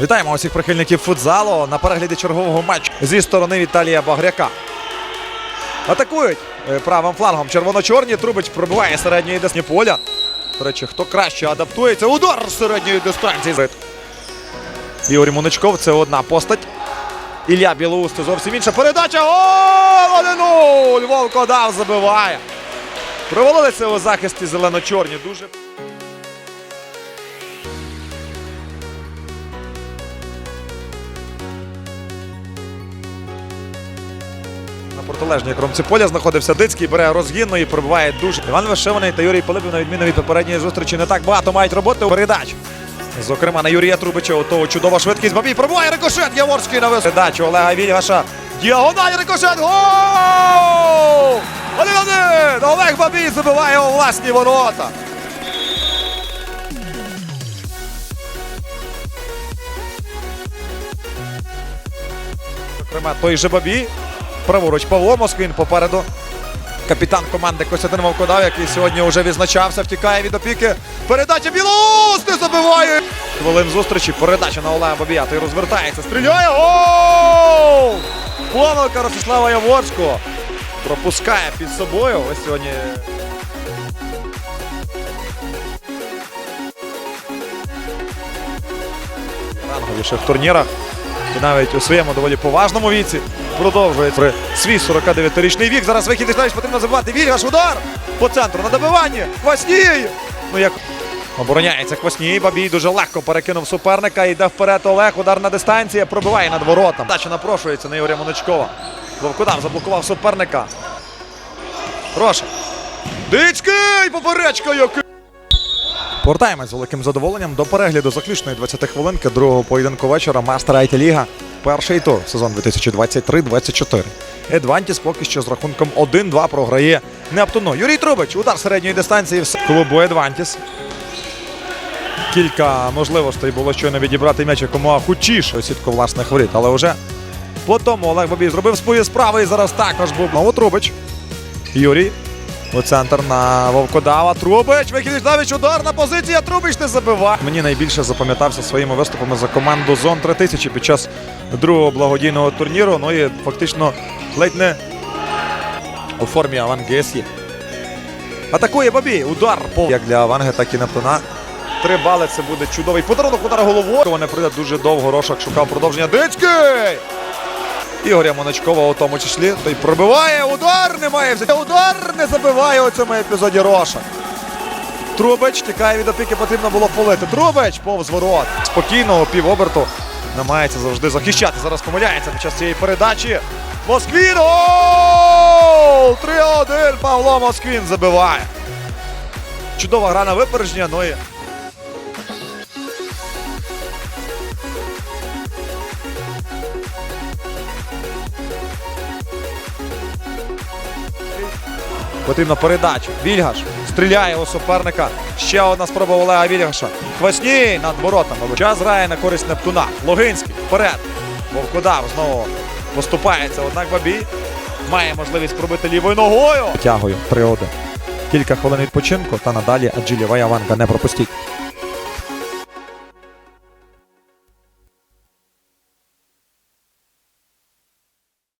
Вітаємо усіх прихильників футзалу на перегляді чергового матчу зі сторони Віталія Багряка. Атакують е, правим флангом червоно-чорні. Трубич пробиває середньої десні поля. До речі, хто краще адаптується? Удар середньої дистанції. Ігор Муничков це одна постать. Ілля Білоус це зовсім інша передача. Гол! 1-0! Волкодав забиває. Провалилися у захисті зелено-чорні. Дуже. Протилежній кромці поля знаходився Дицький, бере розгінно і пробиває дуже. Іван Вишиваний та Юрій Пилипів, на відміну від попередньої зустрічі, не так багато мають роботи у передач. Зокрема, на Юрія Трубича, у чудова швидкість. Бабій пробиває рикошет Яворський на. Передачу Олега Вільгаша. Діагональ рикошет. Гол! Один-один! Олег Бабій забиває у власні ворота. Зокрема, той же Бабій. Праворуч Павло Москвін попереду. Капітан команди Костянтин Вовкодав, який сьогодні вже відзначався, втікає від опіки. Передача Білоус не забиває. Хвилин зустрічі. Передача на Олега Бабія. Той розвертається. Стріляє. Гол! Помилка Ростислава Яворського. Пропускає під собою. Ось сьогодні. ранговіших турнірах. І навіть у своєму доволі поважному віці продовжує при свій 49-річний вік. Зараз вихід із потрібно забивати. Вільгаш удар по центру на добиванні. Квасній! Ну як обороняється Квасній. Бабій дуже легко перекинув суперника. Йде вперед Олег. Удар на дистанції. Пробиває над воротом. Дача напрошується на Ігоря Моночкова. Вовкодав заблокував суперника. Роша. Дицький! Поперечка який! Повертаємось з великим задоволенням до перегляду заключної 20 хвилинки другого поєдинку вечора Мастер IT Ліга. Перший тур сезон 2023-24. Едвантіс поки що з рахунком 1-2 програє Нептуну. Юрій Трубич, удар середньої дистанції в клубу Едвантіс. Кілька можливостей було щойно відібрати м'яч якомога хучіше сітку власних воріт, але вже по тому Олег Бабій зробив свої справи і зараз також був знову Трубич. Юрій у центр на Вовкодава. Трубич. Вихід навіть ударна позиція. Трубич не забиває. Мені найбільше запам'ятався своїми виступами за команду Зон 3000 під час другого благодійного турніру. Ну і фактично ледь не у формі Авангесі. Атакує Бабій. Удар по як для Аванги, так і Нептуна. Три бали це буде чудовий подарунок. Удар головою. Не прийде дуже довго. Рошак шукав продовження. Дицький! Ігоря Моночкова у тому числі. Той пробиває, удар немає взяття. Удар не забиває у цьому епізоді Роша. Трубич тікає від опіки, потрібно було полити. Трубич повз ворот. Спокійно, у півоберту. Намагається завжди захищати. Зараз помиляється під час цієї передачі. Москвін! Гол! 3-1. Павло Москвін забиває. Чудова гра на випередження. Ну і Потрібна передача. Вільгаш стріляє у суперника. Ще одна спроба Олега Вільгаша. Хвосні. над воротами. Час грає на користь Нептуна. Логинський вперед. Вовкодав знову поступається. Однак Бабій має можливість пробити лівою ногою. Тягою 3-1. Кілька хвилин відпочинку та надалі Аджилєва Яванка не пропустіть.